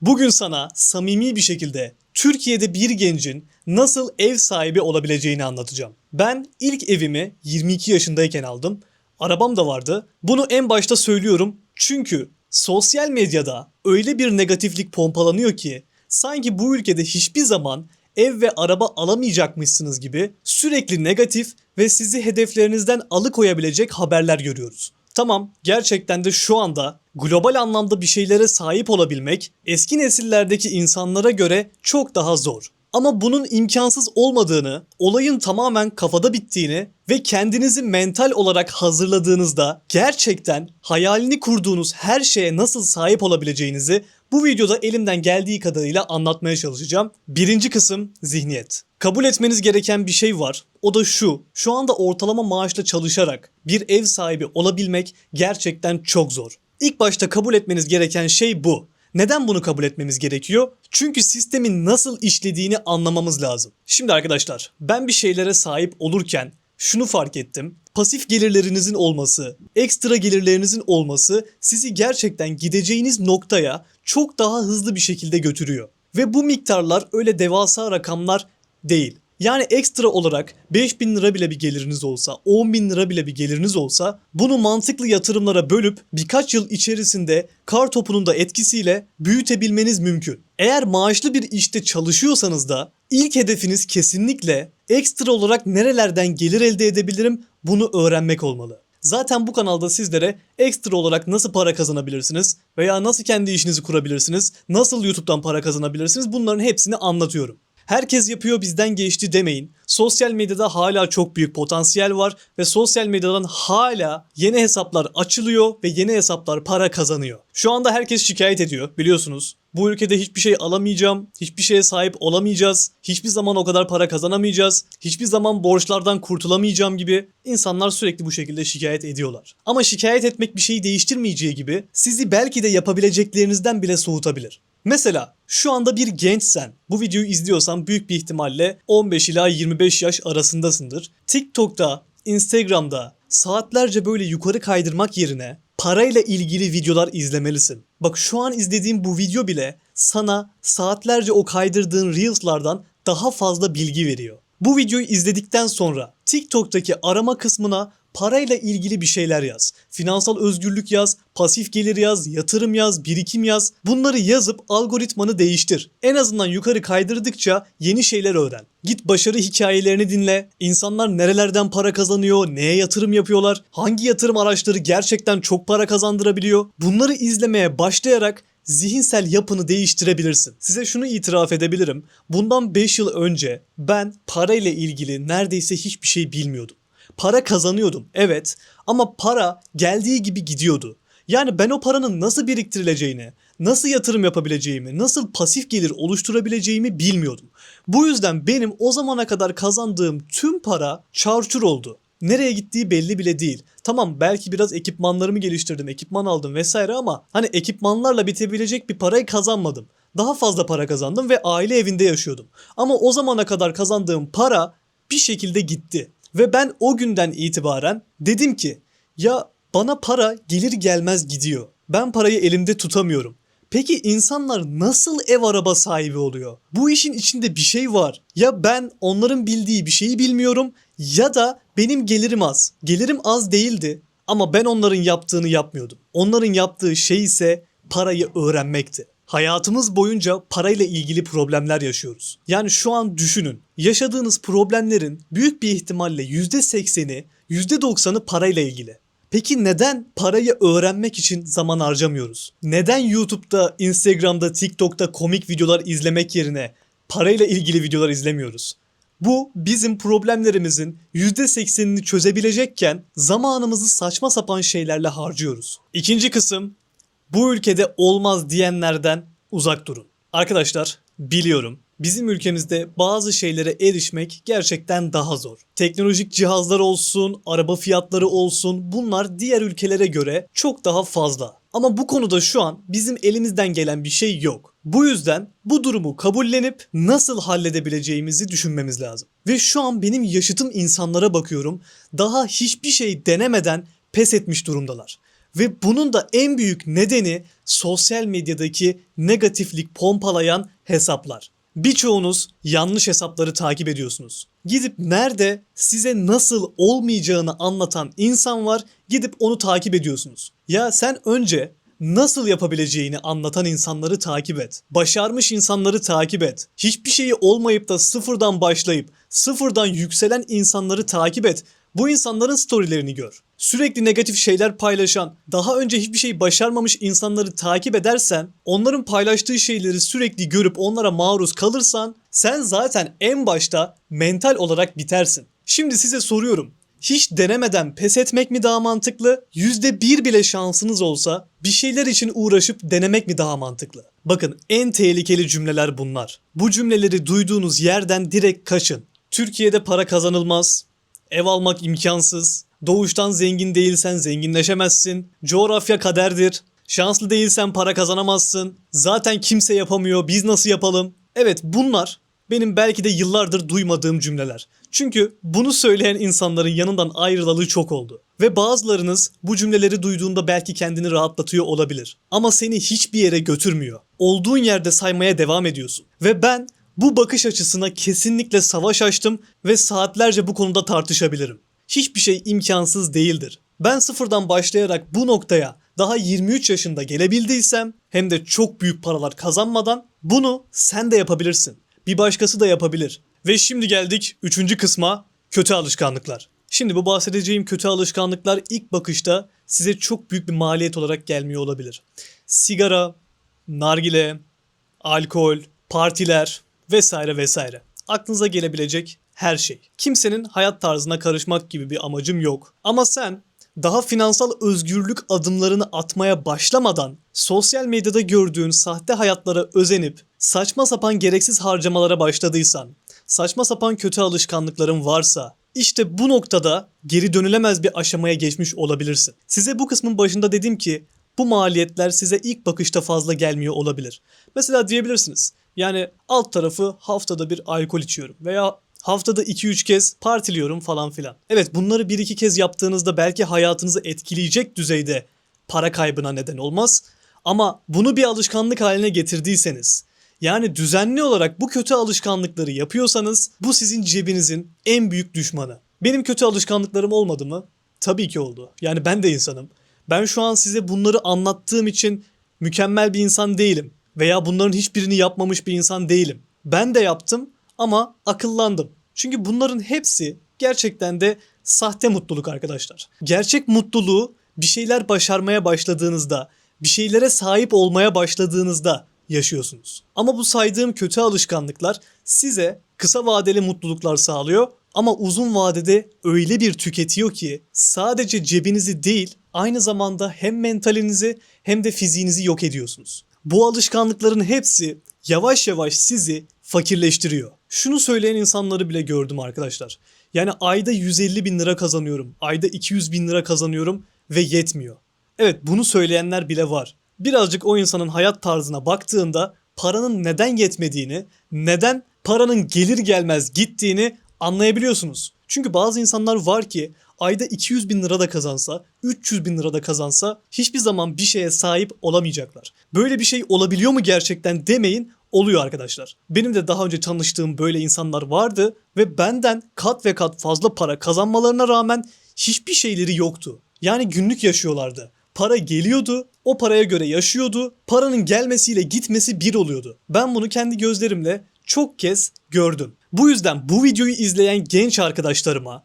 Bugün sana samimi bir şekilde Türkiye'de bir gencin nasıl ev sahibi olabileceğini anlatacağım. Ben ilk evimi 22 yaşındayken aldım. Arabam da vardı. Bunu en başta söylüyorum çünkü sosyal medyada öyle bir negatiflik pompalanıyor ki sanki bu ülkede hiçbir zaman ev ve araba alamayacakmışsınız gibi sürekli negatif ve sizi hedeflerinizden alıkoyabilecek haberler görüyoruz. Tamam, gerçekten de şu anda global anlamda bir şeylere sahip olabilmek eski nesillerdeki insanlara göre çok daha zor. Ama bunun imkansız olmadığını, olayın tamamen kafada bittiğini ve kendinizi mental olarak hazırladığınızda gerçekten hayalini kurduğunuz her şeye nasıl sahip olabileceğinizi bu videoda elimden geldiği kadarıyla anlatmaya çalışacağım. Birinci kısım zihniyet. Kabul etmeniz gereken bir şey var. O da şu. Şu anda ortalama maaşla çalışarak bir ev sahibi olabilmek gerçekten çok zor. İlk başta kabul etmeniz gereken şey bu. Neden bunu kabul etmemiz gerekiyor? Çünkü sistemin nasıl işlediğini anlamamız lazım. Şimdi arkadaşlar, ben bir şeylere sahip olurken şunu fark ettim. Pasif gelirlerinizin olması, ekstra gelirlerinizin olması sizi gerçekten gideceğiniz noktaya çok daha hızlı bir şekilde götürüyor. Ve bu miktarlar öyle devasa rakamlar değil. Yani ekstra olarak 5000 lira bile bir geliriniz olsa, 10 bin lira bile bir geliriniz olsa bunu mantıklı yatırımlara bölüp birkaç yıl içerisinde kar topunun da etkisiyle büyütebilmeniz mümkün. Eğer maaşlı bir işte çalışıyorsanız da ilk hedefiniz kesinlikle ekstra olarak nerelerden gelir elde edebilirim bunu öğrenmek olmalı. Zaten bu kanalda sizlere ekstra olarak nasıl para kazanabilirsiniz veya nasıl kendi işinizi kurabilirsiniz, nasıl YouTube'dan para kazanabilirsiniz bunların hepsini anlatıyorum. Herkes yapıyor bizden geçti demeyin. Sosyal medyada hala çok büyük potansiyel var ve sosyal medyadan hala yeni hesaplar açılıyor ve yeni hesaplar para kazanıyor. Şu anda herkes şikayet ediyor biliyorsunuz. Bu ülkede hiçbir şey alamayacağım, hiçbir şeye sahip olamayacağız, hiçbir zaman o kadar para kazanamayacağız, hiçbir zaman borçlardan kurtulamayacağım gibi insanlar sürekli bu şekilde şikayet ediyorlar. Ama şikayet etmek bir şeyi değiştirmeyeceği gibi sizi belki de yapabileceklerinizden bile soğutabilir. Mesela şu anda bir gençsen, bu videoyu izliyorsan büyük bir ihtimalle 15 ila 25 yaş arasındasındır. TikTok'ta, Instagram'da saatlerce böyle yukarı kaydırmak yerine parayla ilgili videolar izlemelisin. Bak şu an izlediğim bu video bile sana saatlerce o kaydırdığın Reels'lardan daha fazla bilgi veriyor. Bu videoyu izledikten sonra TikTok'taki arama kısmına parayla ilgili bir şeyler yaz. Finansal özgürlük yaz, pasif gelir yaz, yatırım yaz, birikim yaz. Bunları yazıp algoritmanı değiştir. En azından yukarı kaydırdıkça yeni şeyler öğren. Git başarı hikayelerini dinle. İnsanlar nerelerden para kazanıyor, neye yatırım yapıyorlar, hangi yatırım araçları gerçekten çok para kazandırabiliyor. Bunları izlemeye başlayarak zihinsel yapını değiştirebilirsin. Size şunu itiraf edebilirim. Bundan 5 yıl önce ben parayla ilgili neredeyse hiçbir şey bilmiyordum. Para kazanıyordum evet ama para geldiği gibi gidiyordu. Yani ben o paranın nasıl biriktirileceğini, nasıl yatırım yapabileceğimi, nasıl pasif gelir oluşturabileceğimi bilmiyordum. Bu yüzden benim o zamana kadar kazandığım tüm para çarçur oldu. Nereye gittiği belli bile değil. Tamam belki biraz ekipmanlarımı geliştirdim, ekipman aldım vesaire ama hani ekipmanlarla bitebilecek bir parayı kazanmadım. Daha fazla para kazandım ve aile evinde yaşıyordum. Ama o zamana kadar kazandığım para bir şekilde gitti. Ve ben o günden itibaren dedim ki ya bana para gelir gelmez gidiyor. Ben parayı elimde tutamıyorum. Peki insanlar nasıl ev araba sahibi oluyor? Bu işin içinde bir şey var. Ya ben onların bildiği bir şeyi bilmiyorum ya da benim gelirim az. Gelirim az değildi ama ben onların yaptığını yapmıyordum. Onların yaptığı şey ise parayı öğrenmekti. Hayatımız boyunca parayla ilgili problemler yaşıyoruz. Yani şu an düşünün. Yaşadığınız problemlerin büyük bir ihtimalle %80'i, %90'ı parayla ilgili. Peki neden parayı öğrenmek için zaman harcamıyoruz? Neden YouTube'da, Instagram'da, TikTok'ta komik videolar izlemek yerine parayla ilgili videolar izlemiyoruz? Bu bizim problemlerimizin %80'ini çözebilecekken zamanımızı saçma sapan şeylerle harcıyoruz. İkinci kısım bu ülkede olmaz diyenlerden uzak durun. Arkadaşlar biliyorum bizim ülkemizde bazı şeylere erişmek gerçekten daha zor. Teknolojik cihazlar olsun, araba fiyatları olsun bunlar diğer ülkelere göre çok daha fazla. Ama bu konuda şu an bizim elimizden gelen bir şey yok. Bu yüzden bu durumu kabullenip nasıl halledebileceğimizi düşünmemiz lazım. Ve şu an benim yaşıtım insanlara bakıyorum. Daha hiçbir şey denemeden pes etmiş durumdalar. Ve bunun da en büyük nedeni sosyal medyadaki negatiflik pompalayan hesaplar. Birçoğunuz yanlış hesapları takip ediyorsunuz. Gidip nerede size nasıl olmayacağını anlatan insan var, gidip onu takip ediyorsunuz. Ya sen önce nasıl yapabileceğini anlatan insanları takip et. Başarmış insanları takip et. Hiçbir şeyi olmayıp da sıfırdan başlayıp sıfırdan yükselen insanları takip et. Bu insanların storylerini gör. Sürekli negatif şeyler paylaşan, daha önce hiçbir şey başarmamış insanları takip edersen, onların paylaştığı şeyleri sürekli görüp onlara maruz kalırsan, sen zaten en başta mental olarak bitersin. Şimdi size soruyorum. Hiç denemeden pes etmek mi daha mantıklı? %1 bile şansınız olsa bir şeyler için uğraşıp denemek mi daha mantıklı? Bakın en tehlikeli cümleler bunlar. Bu cümleleri duyduğunuz yerden direkt kaçın. Türkiye'de para kazanılmaz. Ev almak imkansız. Doğuştan zengin değilsen zenginleşemezsin. Coğrafya kaderdir. Şanslı değilsen para kazanamazsın. Zaten kimse yapamıyor. Biz nasıl yapalım? Evet bunlar benim belki de yıllardır duymadığım cümleler. Çünkü bunu söyleyen insanların yanından ayrılalı çok oldu. Ve bazılarınız bu cümleleri duyduğunda belki kendini rahatlatıyor olabilir. Ama seni hiçbir yere götürmüyor. Olduğun yerde saymaya devam ediyorsun. Ve ben bu bakış açısına kesinlikle savaş açtım ve saatlerce bu konuda tartışabilirim. Hiçbir şey imkansız değildir. Ben sıfırdan başlayarak bu noktaya daha 23 yaşında gelebildiysem hem de çok büyük paralar kazanmadan bunu sen de yapabilirsin. Bir başkası da yapabilir. Ve şimdi geldik 3. kısma kötü alışkanlıklar. Şimdi bu bahsedeceğim kötü alışkanlıklar ilk bakışta size çok büyük bir maliyet olarak gelmiyor olabilir. Sigara, nargile, alkol, partiler vesaire vesaire. Aklınıza gelebilecek her şey. Kimsenin hayat tarzına karışmak gibi bir amacım yok. Ama sen daha finansal özgürlük adımlarını atmaya başlamadan sosyal medyada gördüğün sahte hayatlara özenip saçma sapan gereksiz harcamalara başladıysan, saçma sapan kötü alışkanlıkların varsa işte bu noktada geri dönülemez bir aşamaya geçmiş olabilirsin. Size bu kısmın başında dedim ki bu maliyetler size ilk bakışta fazla gelmiyor olabilir. Mesela diyebilirsiniz. Yani alt tarafı haftada bir alkol içiyorum veya haftada 2-3 kez partiliyorum falan filan. Evet bunları 1-2 kez yaptığınızda belki hayatınızı etkileyecek düzeyde para kaybına neden olmaz. Ama bunu bir alışkanlık haline getirdiyseniz yani düzenli olarak bu kötü alışkanlıkları yapıyorsanız bu sizin cebinizin en büyük düşmanı. Benim kötü alışkanlıklarım olmadı mı? Tabii ki oldu. Yani ben de insanım. Ben şu an size bunları anlattığım için mükemmel bir insan değilim veya bunların hiçbirini yapmamış bir insan değilim. Ben de yaptım ama akıllandım. Çünkü bunların hepsi gerçekten de sahte mutluluk arkadaşlar. Gerçek mutluluğu bir şeyler başarmaya başladığınızda, bir şeylere sahip olmaya başladığınızda yaşıyorsunuz. Ama bu saydığım kötü alışkanlıklar size kısa vadeli mutluluklar sağlıyor ama uzun vadede öyle bir tüketiyor ki sadece cebinizi değil aynı zamanda hem mentalinizi hem de fiziğinizi yok ediyorsunuz. Bu alışkanlıkların hepsi yavaş yavaş sizi fakirleştiriyor. Şunu söyleyen insanları bile gördüm arkadaşlar. Yani ayda 150 bin lira kazanıyorum, ayda 200 bin lira kazanıyorum ve yetmiyor. Evet bunu söyleyenler bile var. Birazcık o insanın hayat tarzına baktığında paranın neden yetmediğini, neden paranın gelir gelmez gittiğini anlayabiliyorsunuz. Çünkü bazı insanlar var ki ayda 200 bin lira da kazansa, 300 bin lira da kazansa hiçbir zaman bir şeye sahip olamayacaklar. Böyle bir şey olabiliyor mu gerçekten demeyin oluyor arkadaşlar. Benim de daha önce tanıştığım böyle insanlar vardı ve benden kat ve kat fazla para kazanmalarına rağmen hiçbir şeyleri yoktu. Yani günlük yaşıyorlardı. Para geliyordu, o paraya göre yaşıyordu. Paranın gelmesiyle gitmesi bir oluyordu. Ben bunu kendi gözlerimle çok kez gördüm. Bu yüzden bu videoyu izleyen genç arkadaşlarıma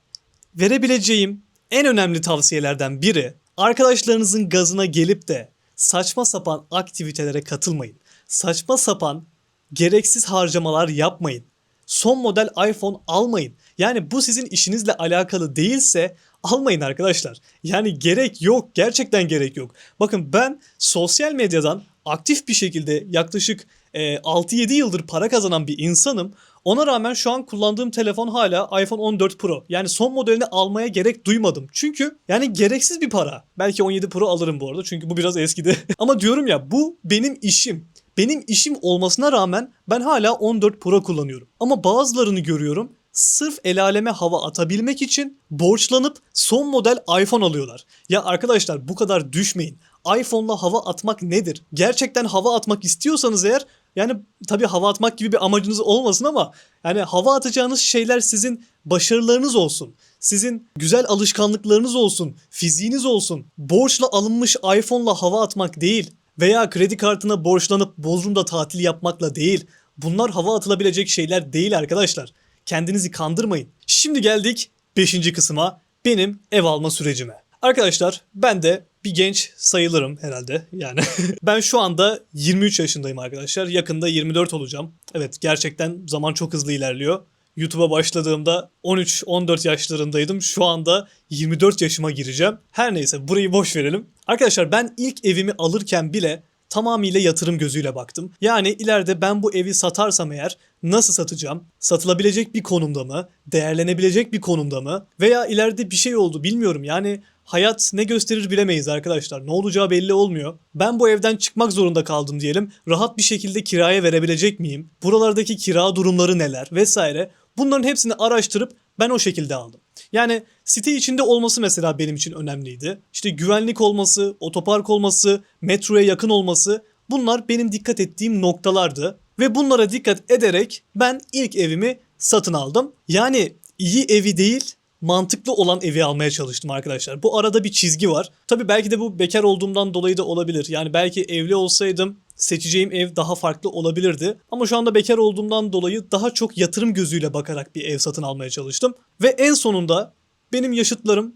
verebileceğim en önemli tavsiyelerden biri arkadaşlarınızın gazına gelip de saçma sapan aktivitelere katılmayın. Saçma sapan gereksiz harcamalar yapmayın. Son model iPhone almayın. Yani bu sizin işinizle alakalı değilse almayın arkadaşlar. Yani gerek yok. Gerçekten gerek yok. Bakın ben sosyal medyadan aktif bir şekilde yaklaşık e, 6-7 yıldır para kazanan bir insanım. Ona rağmen şu an kullandığım telefon hala iPhone 14 Pro. Yani son modelini almaya gerek duymadım. Çünkü yani gereksiz bir para. Belki 17 Pro alırım bu arada çünkü bu biraz eskidi. Ama diyorum ya bu benim işim. Benim işim olmasına rağmen ben hala 14 Pro kullanıyorum. Ama bazılarını görüyorum sırf el aleme hava atabilmek için borçlanıp son model iPhone alıyorlar. Ya arkadaşlar bu kadar düşmeyin. iPhone'la hava atmak nedir? Gerçekten hava atmak istiyorsanız eğer yani tabii hava atmak gibi bir amacınız olmasın ama yani hava atacağınız şeyler sizin başarılarınız olsun. Sizin güzel alışkanlıklarınız olsun, fiziğiniz olsun. Borçla alınmış iPhone'la hava atmak değil veya kredi kartına borçlanıp Bodrum'da tatil yapmakla değil. Bunlar hava atılabilecek şeyler değil arkadaşlar. Kendinizi kandırmayın. Şimdi geldik 5. kısma. Benim ev alma sürecime. Arkadaşlar ben de bir genç sayılırım herhalde yani. ben şu anda 23 yaşındayım arkadaşlar. Yakında 24 olacağım. Evet gerçekten zaman çok hızlı ilerliyor. YouTube'a başladığımda 13-14 yaşlarındaydım. Şu anda 24 yaşıma gireceğim. Her neyse burayı boş verelim. Arkadaşlar ben ilk evimi alırken bile tamamıyla yatırım gözüyle baktım. Yani ileride ben bu evi satarsam eğer nasıl satacağım? Satılabilecek bir konumda mı? Değerlenebilecek bir konumda mı? Veya ileride bir şey oldu bilmiyorum. Yani hayat ne gösterir bilemeyiz arkadaşlar. Ne olacağı belli olmuyor. Ben bu evden çıkmak zorunda kaldım diyelim. Rahat bir şekilde kiraya verebilecek miyim? Buralardaki kira durumları neler vesaire. Bunların hepsini araştırıp ben o şekilde aldım. Yani site içinde olması mesela benim için önemliydi. İşte güvenlik olması, otopark olması, metroya yakın olması bunlar benim dikkat ettiğim noktalardı. Ve bunlara dikkat ederek ben ilk evimi satın aldım. Yani iyi evi değil mantıklı olan evi almaya çalıştım arkadaşlar. Bu arada bir çizgi var. Tabii belki de bu bekar olduğumdan dolayı da olabilir. Yani belki evli olsaydım seçeceğim ev daha farklı olabilirdi. Ama şu anda bekar olduğumdan dolayı daha çok yatırım gözüyle bakarak bir ev satın almaya çalıştım. Ve en sonunda benim yaşıtlarım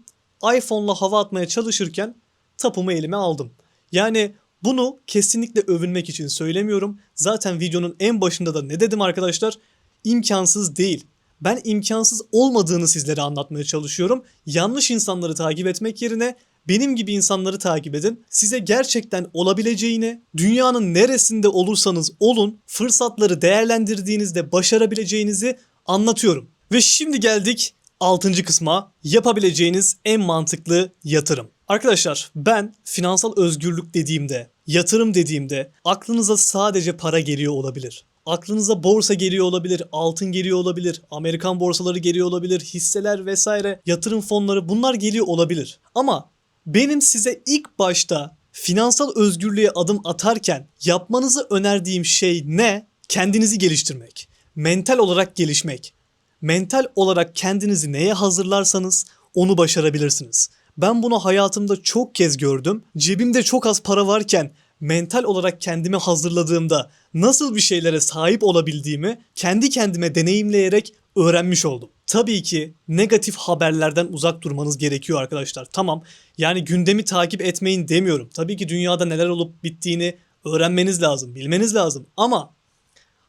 iPhone'la hava atmaya çalışırken tapumu elime aldım. Yani bunu kesinlikle övünmek için söylemiyorum. Zaten videonun en başında da ne dedim arkadaşlar? İmkansız değil. Ben imkansız olmadığını sizlere anlatmaya çalışıyorum. Yanlış insanları takip etmek yerine benim gibi insanları takip edin. Size gerçekten olabileceğini, dünyanın neresinde olursanız olun, fırsatları değerlendirdiğinizde başarabileceğinizi anlatıyorum. Ve şimdi geldik 6. kısma. Yapabileceğiniz en mantıklı yatırım. Arkadaşlar ben finansal özgürlük dediğimde, yatırım dediğimde aklınıza sadece para geliyor olabilir. Aklınıza borsa geliyor olabilir, altın geliyor olabilir, Amerikan borsaları geliyor olabilir, hisseler vesaire, yatırım fonları bunlar geliyor olabilir. Ama benim size ilk başta finansal özgürlüğe adım atarken yapmanızı önerdiğim şey ne? Kendinizi geliştirmek. Mental olarak gelişmek. Mental olarak kendinizi neye hazırlarsanız onu başarabilirsiniz. Ben bunu hayatımda çok kez gördüm. Cebimde çok az para varken mental olarak kendimi hazırladığımda nasıl bir şeylere sahip olabildiğimi kendi kendime deneyimleyerek öğrenmiş oldum. Tabii ki negatif haberlerden uzak durmanız gerekiyor arkadaşlar. Tamam yani gündemi takip etmeyin demiyorum. Tabii ki dünyada neler olup bittiğini öğrenmeniz lazım, bilmeniz lazım. Ama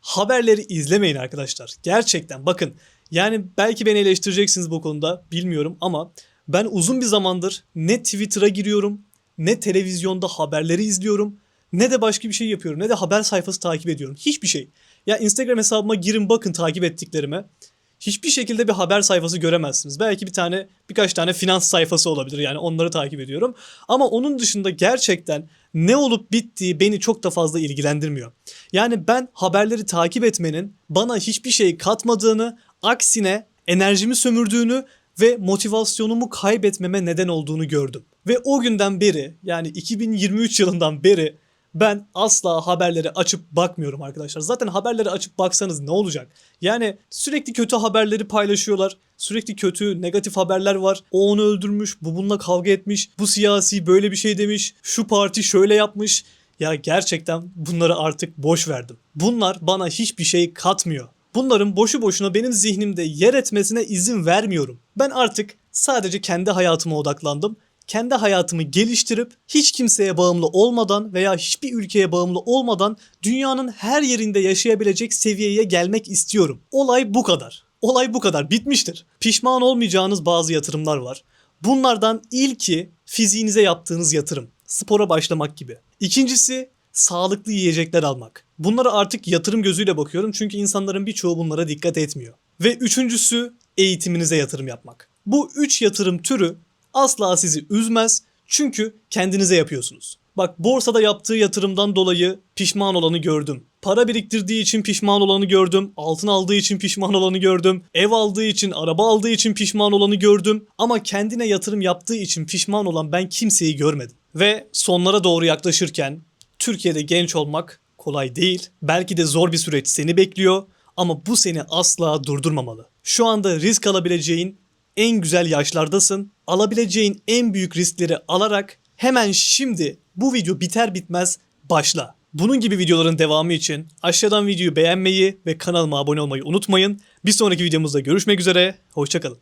haberleri izlemeyin arkadaşlar. Gerçekten bakın yani belki beni eleştireceksiniz bu konuda bilmiyorum ama ben uzun bir zamandır ne Twitter'a giriyorum ne televizyonda haberleri izliyorum ne de başka bir şey yapıyorum ne de haber sayfası takip ediyorum. Hiçbir şey. Ya Instagram hesabıma girin bakın takip ettiklerime. Hiçbir şekilde bir haber sayfası göremezsiniz. Belki bir tane birkaç tane finans sayfası olabilir yani onları takip ediyorum. Ama onun dışında gerçekten ne olup bittiği beni çok da fazla ilgilendirmiyor. Yani ben haberleri takip etmenin bana hiçbir şey katmadığını, aksine enerjimi sömürdüğünü ve motivasyonumu kaybetmeme neden olduğunu gördüm. Ve o günden beri yani 2023 yılından beri ben asla haberleri açıp bakmıyorum arkadaşlar. Zaten haberleri açıp baksanız ne olacak? Yani sürekli kötü haberleri paylaşıyorlar. Sürekli kötü, negatif haberler var. O onu öldürmüş, bu bununla kavga etmiş, bu siyasi böyle bir şey demiş, şu parti şöyle yapmış. Ya gerçekten bunları artık boş verdim. Bunlar bana hiçbir şey katmıyor. Bunların boşu boşuna benim zihnimde yer etmesine izin vermiyorum. Ben artık sadece kendi hayatıma odaklandım kendi hayatımı geliştirip hiç kimseye bağımlı olmadan veya hiçbir ülkeye bağımlı olmadan dünyanın her yerinde yaşayabilecek seviyeye gelmek istiyorum. Olay bu kadar. Olay bu kadar. Bitmiştir. Pişman olmayacağınız bazı yatırımlar var. Bunlardan ilki fiziğinize yaptığınız yatırım. Spora başlamak gibi. İkincisi sağlıklı yiyecekler almak. Bunlara artık yatırım gözüyle bakıyorum çünkü insanların birçoğu bunlara dikkat etmiyor. Ve üçüncüsü eğitiminize yatırım yapmak. Bu üç yatırım türü asla sizi üzmez çünkü kendinize yapıyorsunuz. Bak borsada yaptığı yatırımdan dolayı pişman olanı gördüm. Para biriktirdiği için pişman olanı gördüm. Altın aldığı için pişman olanı gördüm. Ev aldığı için, araba aldığı için pişman olanı gördüm. Ama kendine yatırım yaptığı için pişman olan ben kimseyi görmedim. Ve sonlara doğru yaklaşırken Türkiye'de genç olmak kolay değil. Belki de zor bir süreç seni bekliyor ama bu seni asla durdurmamalı. Şu anda risk alabileceğin en güzel yaşlardasın. Alabileceğin en büyük riskleri alarak hemen şimdi bu video biter bitmez başla. Bunun gibi videoların devamı için aşağıdan videoyu beğenmeyi ve kanalıma abone olmayı unutmayın. Bir sonraki videomuzda görüşmek üzere. Hoşçakalın.